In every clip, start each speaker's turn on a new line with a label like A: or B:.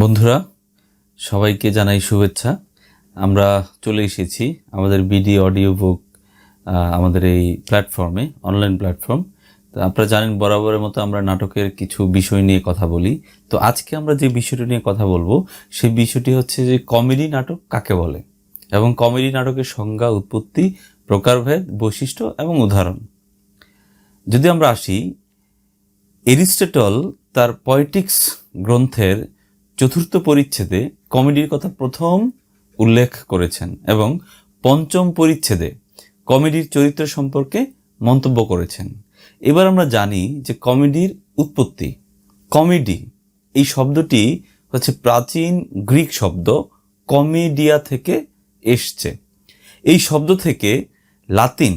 A: বন্ধুরা, সবাইকে জানাই শুভেচ্ছা। আমরা চলে এসেছি আমাদের বিডি অডিও বুক আমাদের এই প্ল্যাটফর্মে, অনলাইন প্ল্যাটফর্ম। তো আপনারা জানেন, বরাবরের মতো আমরা নাটকের কিছু বিষয় নিয়ে কথা বলি। তো আজকে আমরা যে বিষয়টি নিয়ে কথা বলব, সেই বিষয়টি হচ্ছে যে কমেডি নাটক কাকে বলে? এবং কমেডি নাটকের সংজ্ঞা, উৎপত্তি, প্রকারভেদ, বৈশিষ্ট্য এবং উদাহরণ। যদি আমরা আসি, এরিস্টেটল তার পয়েটিক্স গ্রন্থের চতুর্থ পরিচ্ছেদে কমেডির কথা প্রথম উল্লেখ করেছেন এবং পঞ্চম পরিচ্ছেদে কমেডির চরিত্র সম্পর্কে মন্তব্য করেছেন। এবার আমরা জানি যে কমেডির উৎপত্তি, কমেডি, এই শব্দটি হচ্ছে প্রাচীন গ্রিক শব্দ কমেডিয়া থেকে এসছে। এই শব্দ থেকে লাতিন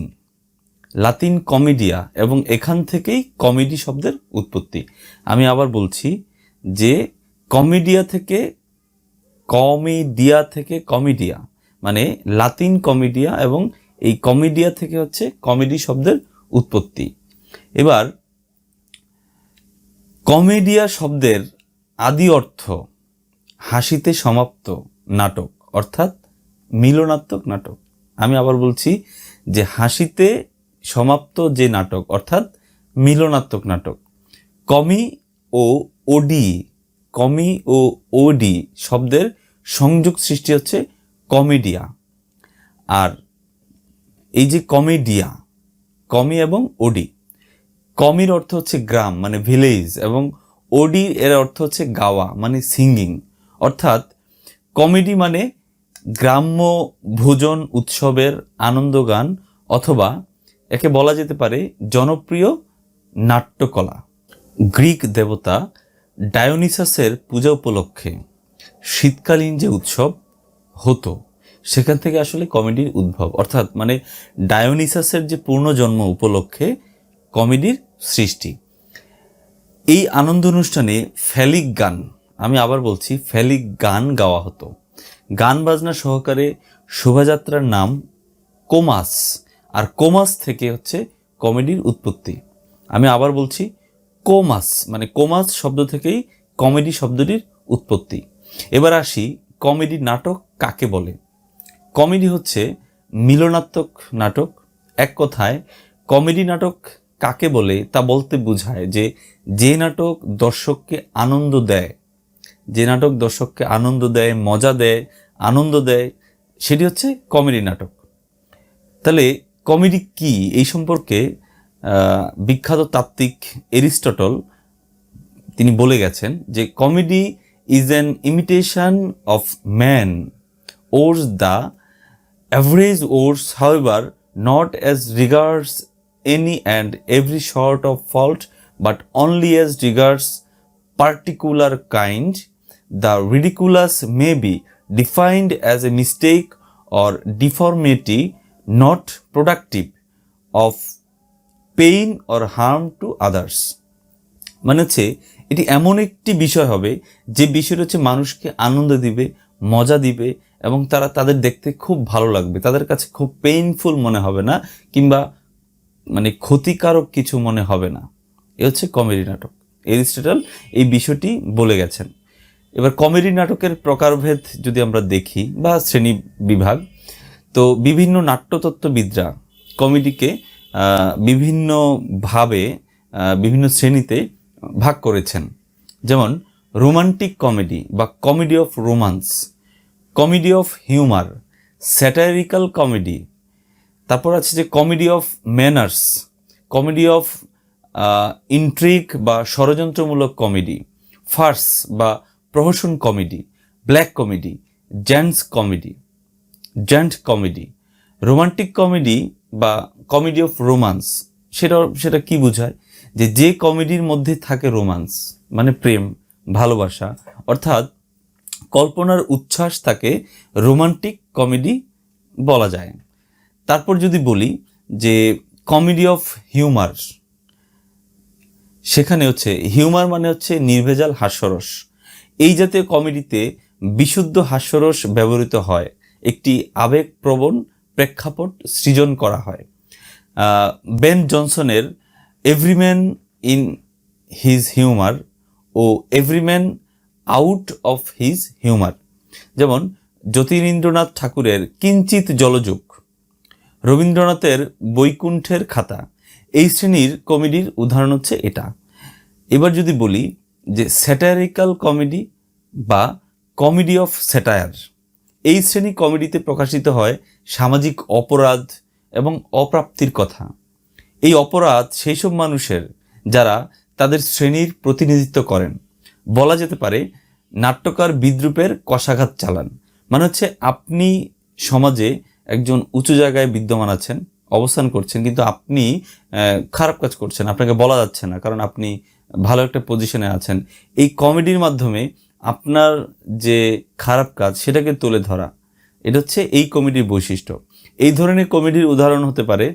A: লাতিন কমেডিয়া এবং এখান থেকেই কমেডি শব্দের উৎপত্তি। আমি আবার বলছি যে কমেডিয়া থেকে কমেডিয়া থেকে কমেডিয়া মানে লাতিন কমেডিয়া এবং এই কমেডিয়া থেকে হচ্ছে কমেডি শব্দের উৎপত্তি। এবার, কমেডিয়া শব্দের আদি অর্থ হাসিতে সমাপ্ত নাটক, অর্থাৎ মিলনাত্মক নাটক। আমি আবার বলছি যে হাসিতে সমাপ্ত যে নাটক, অর্থাৎ মিলনাত্মক নাটক, কমি ও ওডি কমি ও ওডি শব্দের সংযোগ সৃষ্টি হচ্ছে কমেডিয়া। আর এই যে কমেডিয়া, কমি এবং ওডি, কমির অর্থ হচ্ছে গ্রাম মানে ভিলেজ এবং ওডি এর অর্থ হচ্ছে গাওয়া মানে সিঙ্গিং অর্থাৎ কমেডি মানে গ্রাম্য ভোজন, উৎসবের আনন্দ গান অথবা একে বলা যেতে পারে জনপ্রিয় নাট্যকলা। গ্রিক দেবতা ডায়োনিসাসের পূজা উপলক্ষে শীতকালীন যে উৎসব হতো, সেখান থেকে আসলে কমেডির উদ্ভব। অর্থাৎ মানে ডায়োনিসাসের যে পূর্ণজন্ম উপলক্ষে কমেডির সৃষ্টি। এই আনন্দ অনুষ্ঠানে ফ্যালিক গান, আমি আবার বলছি ফ্যালিক গান গাওয়া হতো। গান বাজনা সহকারে শোভাযাত্রার নাম কোমাস, আর কোমাস থেকে হচ্ছে কমেডির উৎপত্তি। আমি আবার বলছি কোমাস মানে কোমাস শব্দ থেকেই কমেডি শব্দটির উৎপত্তি। এবার আসি কমেডি নাটক কাকে বলে? কমেডি হচ্ছে মিলনাত্মক নাটক। এক কথায়, কমেডি নাটক কাকে বলে তা বলতে বোঝায় যে যে নাটক দর্শককে আনন্দ দেয়, যে নাটক দর্শককে আনন্দ দেয়, মজা দেয়, আনন্দ দেয়, সেটি হচ্ছে কমেডি নাটক। তাহলে কমেডি কি? এই সম্পর্কে বিখ্যাত তাত্ত্বিক এরিস্টটল তিনি বলে গেছেন যে comedy is an imitation of man worse the average worse however not as regards any and every sort of fault but only as regards particular kind, the ridiculous may be defined as a mistake or deformity not productive of pain or harm to others. মানে হচ্ছে, এটি এমন একটি বিষয় হবে, যে বিষয়টা হচ্ছে মানুষকে আনন্দ দিবে, মজা দিবে, এবং তারা তাদের দেখতে খুব ভালো লাগবে। তাদের কাছে খুব পেইনফুল মনে হবে না, কিংবা মানে ক্ষতিকারক কিছু মনে হবে না। এ হচ্ছে কমেডি নাটক। এরিস্টটল এই বিষয়টি বলে গেছেন। এবার কমেডি নাটকের প্রকারভেদ যদি আমরা দেখি, বা শ্রেণি বিভাগ, তো বিভিন্ন নাট্যতত্ত্ববিদরা কমেডিকে বিভিন্নভাবে বিভিন্ন শ্রেণীতে ভাগ করেছেন। যেমন রোমান্টিক কমেডি বা comedy of romance, comedy of humour satirical comedy, তারপর আছে যে comedy of manners, comedy of intrigue বা ষড়যন্ত্রমূলক কমেডি, ফার্স বা প্রহসন comedy, black comedy, genteel comedy, genteel comedy. Romantic comedy বা কমেডি অফ রোমান্স সেটা সেটা কি বোঝায়? যে যে কমেডির মধ্যে থাকে রোমান্স মানে প্রেম, ভালোবাসা, অর্থাৎ কল্পনার উচ্ছ্বাস তাকে রোমান্টিক কমেডি বলা যায়। তারপর যদি বলি যে কমেডি অফ হিউমার, সেখানে হচ্ছে হিউমার মানে হচ্ছে নির্ভেজাল হাস্যরস। এই জাতীয় কমেডিতে বিশুদ্ধ হাস্যরস ব্যবহৃত হয়। একটি আবেগপ্রবণ প্রেক্ষাপট সৃজন করা হয়। বেন জনসনের Everyman in his humour O Everyman out of his humour যেমন জ্যোতিরিন্দ্রনাথ ঠাকুরের কিঞ্চিত জলযুগ রবীন্দ্রনাথের বৈকুণ্ঠের খাতা এই শ্রেণির কমেডির উদাহরণ হচ্ছে এটা। এবার যদি বলি যে স্যাটারিক্যাল কমেডি বা কমেডি অফ স্যাটায়ার। এই শ্রেণি কমেডিতে প্রকাশিত হয় সামাজিক অপরাধ এবং অপ্রাপ্তির কথা। এই অপরাধ সেই সব মানুষের যারা তাদের শ্রেণির প্রতিনিধিত্ব করেন। বলা যেতে পারে, নাট্যকার বিদ্রুপের কষাঘাত চালান। মানে হচ্ছে আপনি সমাজে একজন উঁচু জায়গায় বিদ্যমান আছেন, অবস্থান করছেন, কিন্তু আপনি খারাপ কাজ করছেন, আপনাকে বলা যাচ্ছে না, কারণ আপনি ভালো একটা পজিশনে আছেন। এই কমেডির মাধ্যমে আপনার যে খারাপ কাজ সেটাকে তুলে ধরা, এটা হচ্ছে এই কমেডির বৈশিষ্ট্য। এই ধরনের কমেডির উদাহরণ হতে পারে,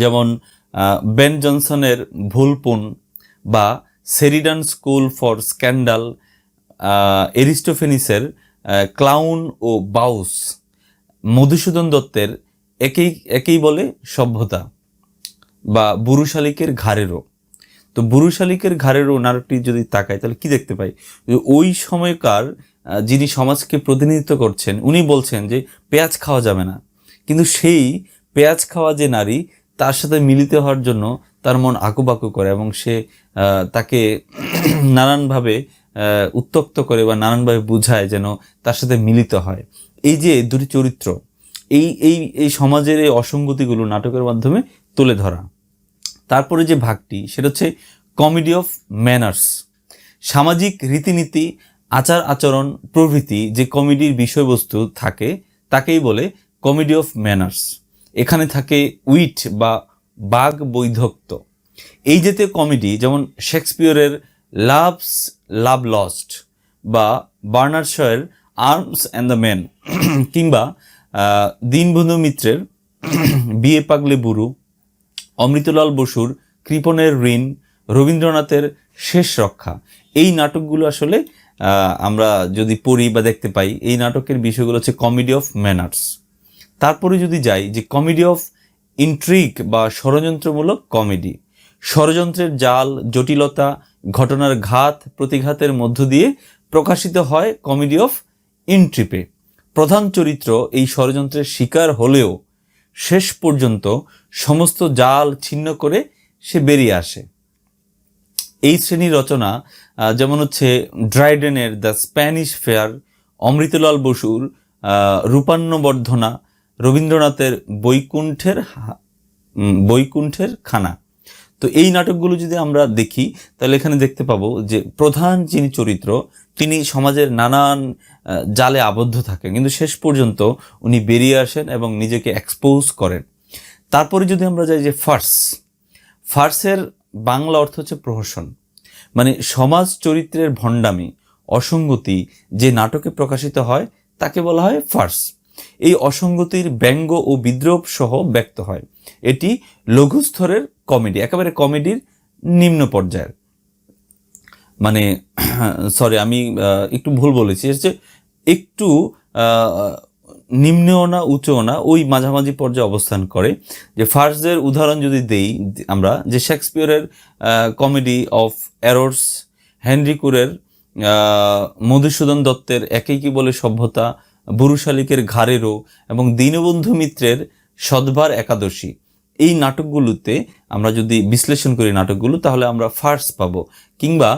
A: যেমন বেন জনসনের ভুলপুন বা সেরিডান স্কুল ফর স্ক্যান্ডাল এরিস্টোফেনিসের ক্লাউন ও বাউস, মধুসূদন দত্তের একেই একেই বলে সভ্যতা বা বুরু শালিকের ঘাড়েরও। তো বুরু শালিকের ঘাড়েরও নাটকটি যদি তাকায় তাহলে কি দেখতে পাই? ওই সময়কার যিনি সমাজকে প্রতিনিধিত্ব করছেন উনি বলছেন যে পেঁয়াজ খাওয়া যাবে না। কিন্তু সেই পেঁয়াজ খাওয়া যে নারী তার সাথে মিলিত হওয়ার জন্য তার মন আকুবাকু করে এবং সে তাকে নানানভাবে আহ, উত্তক্ত করে বা নানানভাবে বুঝায় যেন তার সাথে মিলিত হয়। এই যে দুটি চরিত্র এই এই এই সমাজের এই অসঙ্গতিগুলো নাটকের মাধ্যমে তুলে ধরা। তারপরে যে ভাগটি, সেটা হচ্ছে কমেডি অফ ম্যানার্স সামাজিক রীতিনীতি, আচার আচরণ, প্রভৃতি যে কমেডির বিষয়বস্তু থাকে, তাকেই বলে কমেডি অফ ম্যানার্স এখানে থাকে উইট বা বাগ বৈধক্ত। এই জাতীয় কমেডি যেমন শেক্সপিয়রের লাভস লাভ লস্ট বা বার্নার্ড শয়ের আর্মস অ্যান্ড দ্য ম্যান, কিংবা দীনবন্ধু মিত্রের বিয়ে পাগলে বুড়ু অমৃতলাল বসুর কৃপণের ঋণ, রবীন্দ্রনাথের শেষ রক্ষা। এই নাটকগুলো আসলে আমরা যদি পড়ি বা দেখতে পাই, এই নাটকের বিষয়গুলো হচ্ছে কমেডি অফ ম্যানার্স তারপরে যদি যাই, যে কমেডি অফ ইন্ট্রিক বা ষড়যন্ত্রমূলক কমেডি। ষড়যন্ত্রের জাল, জটিলতা, ঘটনার ঘাত, প্রতিঘাতের মধ্য দিয়ে প্রকাশিত হয় কমেডি অফ ইন্ট্রিপে। প্রধান চরিত্র এই ষড়যন্ত্রের শিকার হলেও শেষ পর্যন্ত সমস্ত জাল ছিন্ন করে সে বেরিয়ে আসে। এই শ্রেণির রচনা যেমন হচ্ছে ড্রাইডেনের দ্য স্প্যানিশ ফেয়ার, অমৃতলাল বসুর রূপান্নবর্ধনা, রবীন্দ্রনাথের বৈকুণ্ঠের বৈকুণ্ঠের খানা। তো এই নাটকগুলো যদি আমরা দেখি, তাহলে এখানে দেখতে পাবো যে প্রধান যিনি চরিত্র, তিনি সমাজের নানান জালে আবদ্ধ থাকেন। কিন্তু শেষ পর্যন্ত উনি বেরিয়ে আসেন এবং নিজেকে এক্সপোজ করেন। তারপরে যদি আমরা যাই যে ফার্স, ফার্সের বাংলা অর্থ হচ্ছে প্রহসন মানে সমাজ চরিত্রের ভণ্ডামি, অসঙ্গতি যে নাটকে প্রকাশিত হয় তাকে বলা হয় ফার্স। এই অসঙ্গতির ব্যঙ্গ ও বিদ্রোহ সহ ব্যক্ত হয়। এটি লঘু স্তরের কমেডি, একেবারে কমেডির নিম্ন পর্যায়ের। মানে সরি আমি একটু ভুল বলেছি। যে একটু নিম্নেও না উঁচুও না, ওই মাঝামাঝি পর্যায়ে অবস্থান করে। যে ফার্স্টদের উদাহরণ যদি দেই, আমরা, যে শেক্সপিয়রের কমেডি অফ অ্যারোর্স হেনরি কুরের মধুসূদন দত্তের একেই কি বলে সভ্যতা বুরু শালিকের ঘাড়েরও, এবং দীনবন্ধু মিত্রের সদবার একাদশী। এই নাটকগুলোতে আমরা যদি বিশ্লেষণ করি নাটকগুলো, তাহলে আমরা ফার্স্ট পাবো। কিংবা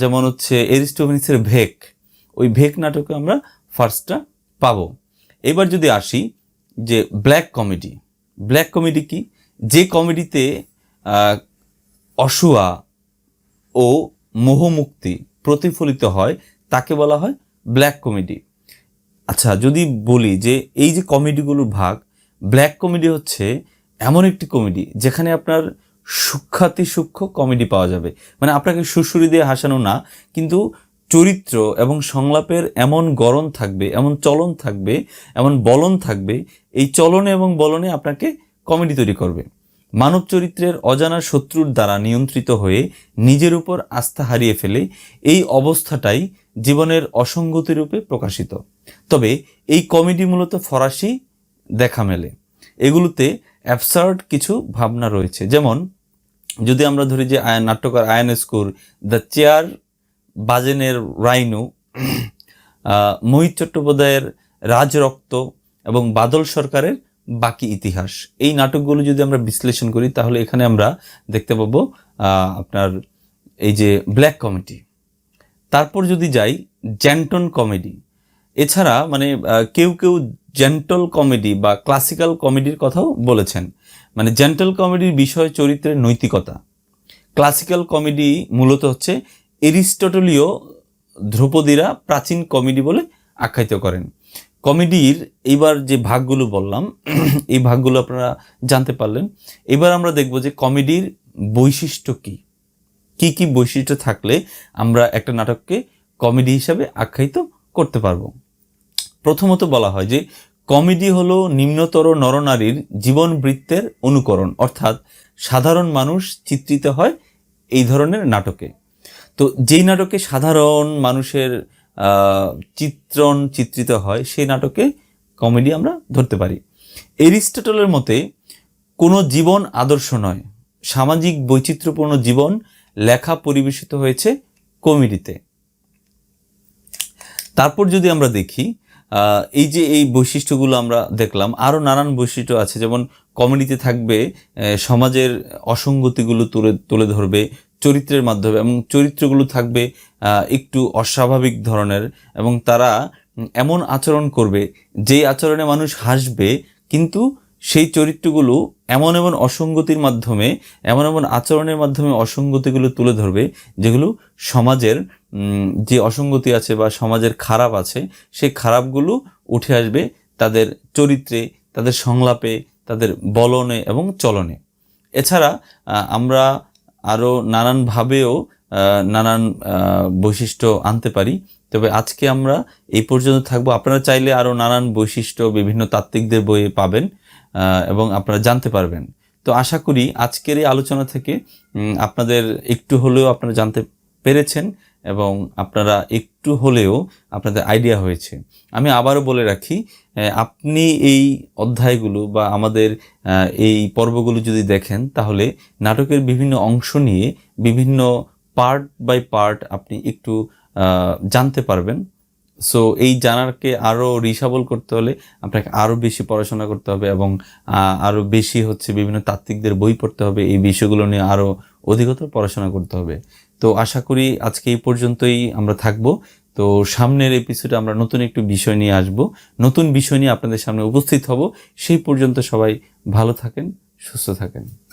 A: যেমন হচ্ছে এরিস্টোফেনিসের ভেক, ওই ভেক নাটকে আমরা ফার্স্টটা পাবো। এবার যদি আসি যে ব্ল্যাক কমেডি ব্ল্যাক কমেডি কি? যে কমেডিতে অসুয়া ও মোহমুক্তি প্রতিফলিত হয়, তাকে বলা হয় ব্ল্যাক কমেডি আচ্ছা যদি বলি যে এই যে কমেডিগুলোর ভাগ ব্ল্যাক কমেডি হচ্ছে এমন একটি কমেডি যেখানে আপনার সূক্ষাতি সূক্ষ্ম কমেডি পাওয়া যাবে। মানে আপনাকে সুশুরি দিয়ে হাসানো না, কিন্তু চরিত্র এবং সংলাপের এমন গরণ থাকবে, এমন চলন থাকবে, এমন বলন থাকবে, এই চলনে এবং বলনে আপনাকে কমেডি তৈরি করবে। মানব চরিত্রের অজানা শত্রুর দ্বারা নিয়ন্ত্রিত হয়ে নিজের উপর আস্থা হারিয়ে ফেলে এই অবস্থাটাই জীবনের অসঙ্গতি রূপে প্রকাশিত। তবে এই কমেডি মূলত ফরাসি দেখা মেলে। এগুলোতে অ্যাবসার্ড কিছু ভাবনা রয়েছে। যেমন, যদি আমরা ধরি যে নাট্যকার আয়ন স্কোর দ্য চেয়ার বাজেনের রাইনু মোহিত চট্টোপাধ্যায়ের রাজরক্ত এবং বাদল সরকারের বাকি ইতিহাস। এই নাটকগুলো যদি আমরা বিশ্লেষণ করি, তাহলে এখানে আমরা দেখতে পাবো আপনার এই যে ব্ল্যাক কমেডি। তারপর যদি যাই, জ্যান্টন কমেডি। এছাড়া মানে কেউ কেউ জেন্টল কমেডি বা ক্লাসিক্যাল কমেডির কথাও বলেছেন। মানে জেন্টল কমেডির বিষয় চরিত্রের নৈতিকতা। ক্লাসিক্যাল কমেডি মূলত হচ্ছে এরিস্টটলীয় ধ্রুপদীরা প্রাচীন কমেডি বলে আখ্যায়িত করেন। কমেডির এইবার যে ভাগগুলো বললাম, এই ভাগগুলো আপনারা জানতে পারলেন। এবার আমরা দেখব যে কমেডির বৈশিষ্ট্য কী। কি কি বৈশিষ্ট্য থাকলে আমরা একটা নাটককে কমেডি হিসাবে আখ্যায়িত করতে পারব। প্রথমত বলা হয় যে কমেডি হলো নিম্নতর নরনারীর জীবন বৃত্তের অনুকরণ, অর্থাৎ সাধারণ মানুষ চিত্রিত হয় এই ধরনের নাটকে। তো যেই নাটকে সাধারণ মানুষের চিত্রণ চিত্রিত হয়, সেই নাটকে কমেডি আমরা ধরতে পারি। এরিস্টটলের মতে, কোনো জীবন আদর্শ নয়। সামাজিক বৈচিত্র্যপূর্ণ জীবন লেখা পরিবেশিত হয়েছে কমেডিতে। তারপর যদি আমরা দেখি এই যে এই বৈশিষ্ট্যগুলো আমরা দেখলাম, আরও নানান বৈশিষ্ট্য আছে। যেমন কমেডিতে থাকবে সমাজের অসঙ্গতিগুলো তুলে তুলে ধরবে চরিত্রের মাধ্যমে এবং চরিত্রগুলো থাকবে একটু অস্বাভাবিক ধরনের এবং তারা এমন আচরণ করবে, যেই আচরণে মানুষ হাসবে, কিন্তু সেই চরিত্রগুলো এমন এমন অসঙ্গতির মাধ্যমে, এমন এমন আচরণের মাধ্যমে অসঙ্গতিগুলো তুলে ধরবে, যেগুলো সমাজের যে অসঙ্গতি আছে বা সমাজের খারাপ আছে, সেই খারাপগুলো উঠে আসবে তাদের চরিত্রে, তাদের সংলাপে, তাদের বলনে এবং চলনে। এছাড়া আমরা আরও নানানভাবেও নানান বৈশিষ্ট্য আনতে পারি। তবে আজকে আমরা এই পর্যন্ত থাকব। আপনারা চাইলে আরও নানান বৈশিষ্ট্য, বিভিন্ন তাত্ত্বিকদের বইয়ে পাবেন এবং আপনারা জানতে পারবেন। তো আশা করি আজকের এই আলোচনা থেকে আপনাদের একটু হলেও আপনারা জানতে পেরেছেন। এবং আপনারা একটু হলেও আপনাদের আইডিয়া হয়েছে। আমি আবারও বলে রাখি আপনি এই অধ্যায়গুলো বা আমাদের এই পর্বগুলো যদি দেখেন, তাহলে নাটকের বিভিন্ন অংশ নিয়ে বিভিন্ন পার্ট বাই পার্ট আপনি একটু জানতে পারবেন। সো এই জানারকে আরও রিসাবল করতে হলে আপনাকে আরও বেশি পড়াশোনা করতে হবে এবং আরও বেশি হচ্ছে বিভিন্ন তাত্ত্বিকদের বই পড়তে হবে। এই বিষয়গুলো নিয়ে আরও অধিকতর পড়াশোনা করতে হবে। তো আশা করি আজকে এই পর্যন্তই আমরা থাকব। তো সামনের এপিসোডে আমরা নতুন একটু বিষয় নিয়ে আসব। নতুন বিষয় নিয়ে আপনাদের সামনে উপস্থিত হব। সেই পর্যন্ত সবাই ভালো থাকেন, সুস্থ থাকেন।